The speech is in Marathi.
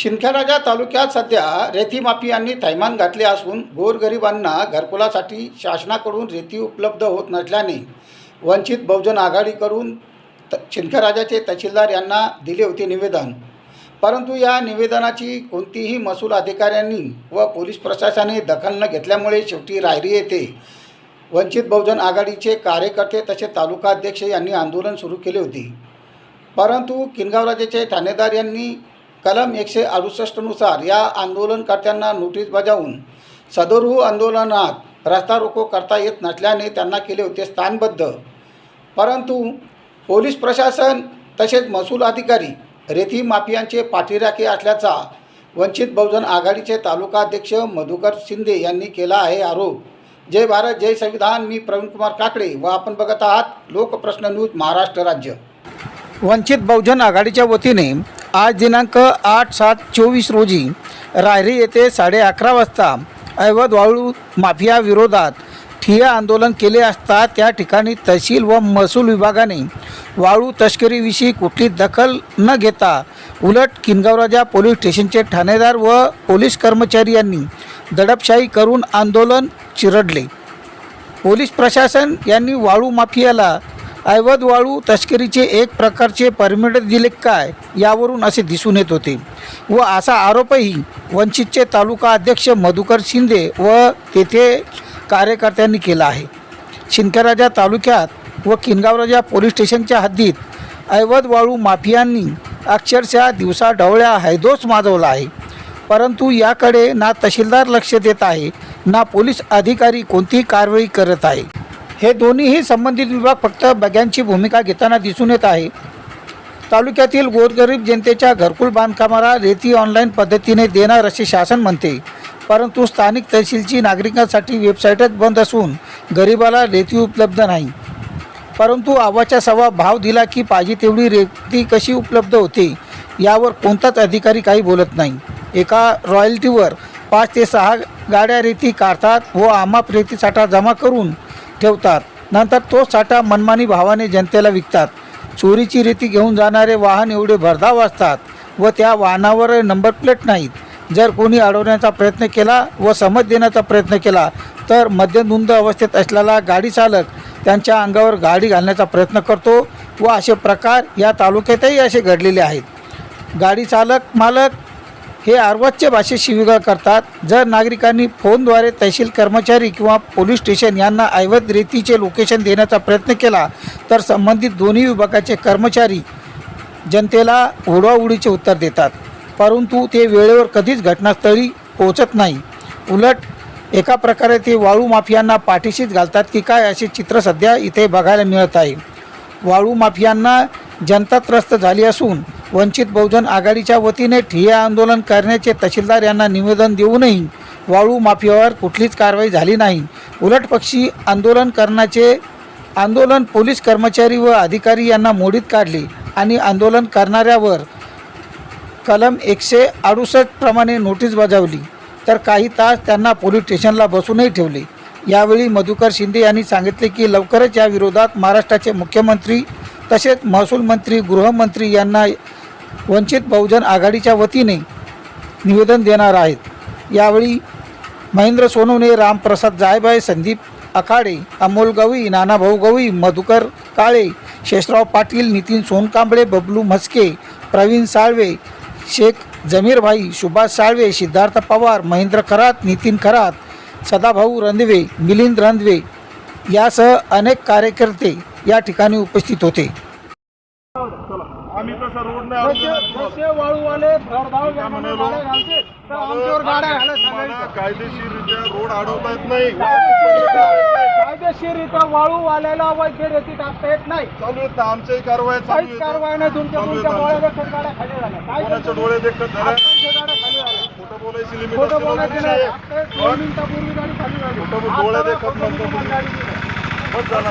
शिंदखेडाच्या तालुक्यात सध्या रेती माफियांनी थैमान घातले असून गोरगरिबांना घरकुलासाठी शासनाकडून रेती उपलब्ध होत नसल्याने वंचित बहुजन आघाडीकडून त शिंदखेराजाचे तहसीलदार यांना दिले होते निवेदन. परंतु या निवेदनाची कोणतीही महसूल अधिकाऱ्यांनी व पोलीस प्रशासनाने दखल न घेतल्यामुळे शेवटी रायरी येते वंचित बहुजन आघाडीचे कार्यकर्ते तसे तालुकाध्यक्ष यांनी आंदोलन सुरू केले होते. परंतु किनगावराजेचे ठाणेदार यांनी कलम एकशे अडुसष्टनुसार या आंदोलनकर्त्यांना नोटीस बजावून सदोरू आंदोलनात रस्ता रोको करता येत नसल्याने त्यांना केले होते स्थानबद्ध. परंतु पोलीस प्रशासन तसेच महसूल अधिकारी रेती माफियांचे पाठीराखे असल्याचा वंचित बहुजन आघाडीचे तालुकाध्यक्ष मधुकर शिंदे यांनी केला आहे आरोप. जय भारत जय संविधान. मी प्रवीणकुमार काकडे व आपण बघत आहात लोकप्रश्न न्यूज महाराष्ट्र राज्य. वंचित बहुजन आघाडीच्या वतीने आज दिनांक आठ सात चोवीस रोजी रायरी येथे साडे अकरा वाजता अवैध वाळू माफिया विरोधात ठिया आंदोलन केले असता त्या ठिकाणी तहसील व महसूल विभागाने वाळू तस्करीविषयी कुठली दखल न घेता उलट किनगावराजा पोलीस स्टेशनचे ठाणेदार व पोलीस कर्मचारी यांनी दडपशाही करून आंदोलन चिरडले. पोलीस प्रशासन यांनी वाळू माफियाला अवैध वाळू तस्करीचे एक प्रकारचे परमिट दिले काय यावरून असे दिसून येत होते. व असा आरोपही वंचितचे तालुका अध्यक्ष मधुकर शिंदे व तेथे कार्यकर्त्यांनी केला आहे. शिंदखेडाच्या तालुक्यात व किनगावराजा पोलीस स्टेशनच्या हद्दीत अवैध वाळू माफियांनी अक्षरशः दिवसा ढवळ्या हैदोस माजवला आहे. परंतु याकडे ना तहसीलदार लक्ष देत आहे ना पोलीस अधिकारी कोणतीही कारवाई करत आहे. हे दोन्हीही संबंधित विभाग फक्त बग्यांची भूमिका घेताना दिसून येत आहे. तालुक्यातील गोरगरीब जनतेच्या घरकुल बांधकामाला रेती ऑनलाईन पद्धतीने देणार असे शासन म्हणते. परंतु स्थानिक तहसीलची नागरिकांसाठी वेबसाईटच बंद असून गरिबाला रेती उपलब्ध नाही. परंतु आवाच्या सवा भाव दिला की पाहिजे तेवढी रेती कशी उपलब्ध होते यावर कोणताच अधिकारी काही बोलत नाही. एका रॉयल्टीवर पाच ते सहा गाड्या रेती काढतात व आमाप रेती साठा जमा करून ठेवतात. नंतर तो साठा मनमानी भावाने जनतेला विकतात. चोरीची रेती घेऊन जाणारे वाहन एवढे भरधाव असतात व त्या वाहनावर नंबर प्लेट नाहीत. जर कोणी अडवण्याचा प्रयत्न केला व समज देण्याचा प्रयत्न केला तर मध्यधुंद अवस्थेत असलेला गाडी चालक त्यांच्या अंगावर गाडी घालण्याचा प्रयत्न करतो व असे प्रकार या तालुक्यातही असे घडलेले आहेत. गाडी चालक मालक हे अर्वाच्य भाषेत शिवीगाळ करतात. जर नागरिकांनी फोनद्वारे तहसील कर्मचारी किंवा पोलीस स्टेशन यांना ऐवत रेतीचे लोकेशन देण्याचा प्रयत्न केला तर संबंधित दोन्ही विभागाचे कर्मचारी जनतेला उडवाउडीचे उत्तर देतात. परंतु ते वेळेवर कधीच घटनास्थळी पोहोचत नाही. उलट एका प्रकारे ते वाळू माफियांना पाठीशीच घालतात की काय असे चित्र सध्या इथे बघायला मिळत आहे. वाळू माफियांना जनता त्रस्त झाली असून वंचित बहुजन आघाडीच्या वतीने ठिय्या आंदोलन करण्याचे तहसीलदार यांना निवेदन देऊनही वाळू माफियावर कुठलीच कारवाई झाली नाही. उलटपक्षी आंदोलन करण्याचे आंदोलन पोलीस कर्मचारी व अधिकारी यांना मोडीत काढले आणि आंदोलन करणाऱ्यावर कलम एकशे अडुसष्ट प्रमाणे नोटीस बजावली. तर काही तास त्यांना पोलीस स्टेशनला बसूनही ठेवले. यावेळी मधुकर शिंदे यांनी सांगितले की लवकरच या विरोधात महाराष्ट्राचे मुख्यमंत्री तसेच महसूल मंत्री गृहमंत्री यांना वंचित बहुजन आघाडीच्या वतीने निवेदन देणार आहेत. यावेळी महेंद्र सोनवणे रामप्रसाद जायबाई संदीप आखाडे अमोल गवई नानाभाऊ गवई मधुकर काळे शेषराव पाटील नितीन सोनकांबळे बबलू म्हस्के प्रवीण साळवे शेख जमीरभाई सुभाष साळवे सिद्धार्थ पवार महेंद्र खरात नितीन खरात सदाभाऊ रंधवे मिलिंद रंधवे यासह अनेक कार्यकर्ते या ठिकाणी उपस्थित होते. कायदेशीररित्या रोड अडवता येत नाही. कायदेशीररित्या वाळूवाल्याला वैद्य रेती टाकता येत नाही. चालू ना आमच्याही कारवाई काहीच कारवाई नाही तुमच्या तुमच्या आहेत डोळ्या आमच्या. देखत गाड्या खाली झाल्या. काय कोणाचे डोळे देखत झाल्या. खोटं बोलायची लिमिट खोटं असते ना बोलायचं तुमची. नाही. आता एक दोन मिनिटापूर्वी गाडी खाली झाली. खोटं डोळे आता देखत दिली. बस झाला.